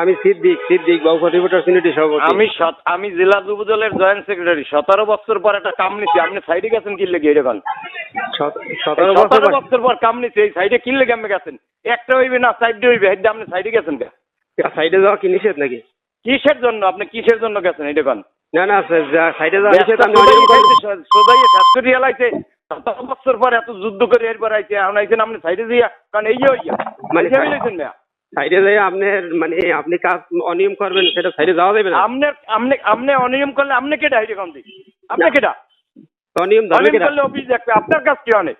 আমি সিদ্দিক সিদ্দিক বাবুপাটি ভোটার সিনিটি সভাপতি। আমি সত- আমি জেলা যুব দলের জয়েন্ট সেক্রেটারি। সতেরো বছর পর একটা কাম নিছি। আপনি সাইডে গেছেন কি লেগে এরকম সত- সতেরো বছর সতেরো বয়স- বছর পর কাম নিছি। এই সাইডে কি লেগে আপনি গেছেন? একটা হইবে না সাইডে হইবে হেডে আপনি সাইডে গেছেন কে? সাইডে যাওয়া কি নিষেধ নাকি? কিসের জন্য? আপনি কিসের জন্য গেছেন এই দেখুন না না স্যার, যা- সাইডে যাওয়া নিষেধ আমি অনিয়ম করলে- সোজাইয়ে শ্বাস করে এলাইছে সতেরো বছর পর এত যুদ্ধ করে এরপর আইছে এখন আইছেন আপনি সাইডে দিয়া। কারণ এই হইয়া মানে মানে লইছেন না সাইডে যাই আপনার মানে আপনি কাজ অনিয়ম করবেন সেটা সাইডে যাওয়া যাবে না। আপনি আপনি আপনি অনিয়ম করলে আপনি কেটা কম দিই আপনি কেটা অনিয়ম অনিয়ম করলে অফিস দেখবে। আপনার কাজ কি অনেক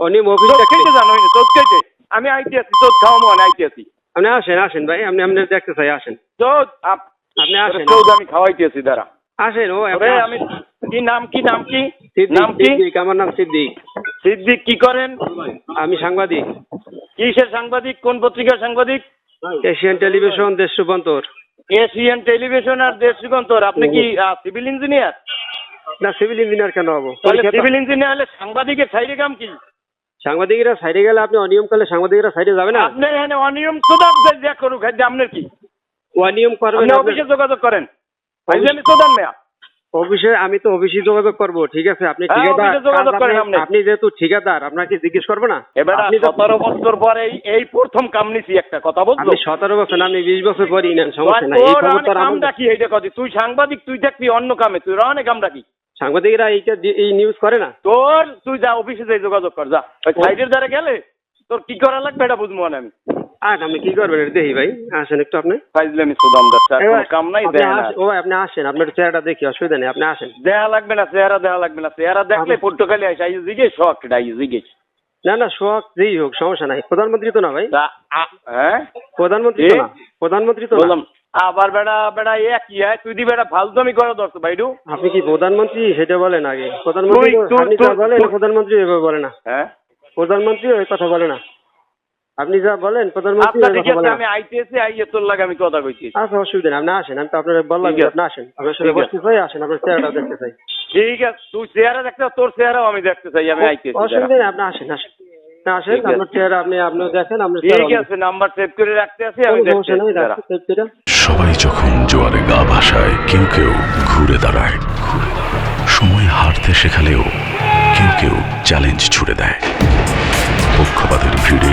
অনিয়ম অফিস দেখতে। জানো কেটে। আমি আইতে আছি খাওয়া মনে আইতে আছি। আপনি আসেন আসেন ভাই আপনি আপনি দেখতে চাই আসেন। আপনি আসেন। আমি খাওয়াইতে আছি দাঁড়া। আসেন ও আমি কি নাম কি নাম কি? নাম কি? আমার নাম সিদ্দিক। সিদ্দিক কি করেন? আমি সাংবাদিক। কিসের সাংবাদিক? কোন পত্রিকার সাংবাদিক? এশিয়ান টেলিভিশন দেশ রূপান্তর এশিয়ান টেলিভিশন আর দেশ যুগান্তর। আপনি কি সিভিল ইঞ্জিনিয়ার না সিভিল ইঞ্জিনিয়ার কেন হব? তাহলে সিভিল ইঞ্জিনিয়ার হলে সাংবাদিকের সাইডে কাম কি? সাংবাদিকরা সাইডে গেলে আপনি অনিয়ম করলে সাংবাদিকরা সাইডে যাবে না? আপনার এখানে অনিয়ম সুদান যা করুক খাদ্য আপনার কি? অনিয়ম করবেন আপনি আপনি- অফিসে যোগাযোগ করেন। আমি সুদান মেয়া অফিসে আমি তো অফিসে যোগাযোগ করব ঠিক আছে? আপনি হ্যাঁ, ঠিকাদার আপনি- যেহেতু ঠিকাদার আপনাকে জিজ্ঞেস করব না? এবার সতেরো বছর পরে এই প্রথম কাম নিছি একটা কথা আপনি সতেরো বছর না, আপনি বিশ বছর পরই নেন সমস্যা নাই। এই খবর এইটা কথা তুই সাংবাদিক তুই দেখবি অন্য কামে তুই অনেক কাম ডাকি সাংবাদিকরা এইটা এই নিউজ করে না? তোর তুই যা অফিসে যাই যোগাযোগ কর যা। সাইডের দ্বারা গেলে তোর কি করা লাগবে এটা বুঝব না আমি। আর আপনি কি করবেন এটা দেখি ভাই। আসেন একটু আপনি। ফাইজলামি সুদামদার স্যার কাম নাই দেয় না আপনি আসেন আপনার চেহারাটা দেখি অসুবিধা নেই আপনি আসেন। দেয়া লাগবে না চেহারা দেয়া লাগবে না চেহারা দেখলে আমি- পর্তুগালে আসে আই জিজ্ঞেস শখ আই জিজ্ঞেস। না না শখ যেই হোক সমস্যা নাই। প্রধানমন্ত্রী তো না ভাই? হ্যাঁ? প্রধানমন্ত্রী তো না? প্রধানমন্ত্রী তো না? বললাম আবার বেড়া বেড়া এ কি হয় তুই দি বেড়া ফালতুমি করে ধরছ ভাইডু। আপনি কি প্রধানমন্ত্রী সেটা বলেন আগে? প্রধানমন্ত্রী বলেন প্রধানমন্ত্রী এভাবে বলে না। হ্যাঁ? প্রধানমন্ত্রী ওই কথা বলে না। আপনি যা বলেন প্রধানমন্ত্রী আমি আইতেছি আইয়ে তোর লাগে আমি কথা কইছি আচ্ছা অসুবিধা নেই আপনি আসেন আমি তো আপনার বললাম আপনি আসেন। আপনার সাথে বসতে চাই আসেন আপনার চেহারাটা দেখতে চাই। ঠিক আছে তুই চেহারা দেখতে তোর চেহারাও আমি দেখতে চাই আমি আইতেছি অসুবিধা নেই আপনি আসেন আসেন। আসেন আপনার চেহারা আপনি আপনি দেখেন আপনার ঠিক আছে নাম্বার সেভ করে রাখতে আছি আমি দেখতে। সবাই যখন জোয়ারে গা ভাসায় কেউ কেউ ঘুরে দাঁড়ায় ঘুরে দাঁড়ায়। সময় হারতে শেখালেও কেউ কেউ চ্যালেঞ্জ ছুড়ে দেয়। পক্ষপাতের ভিড়ে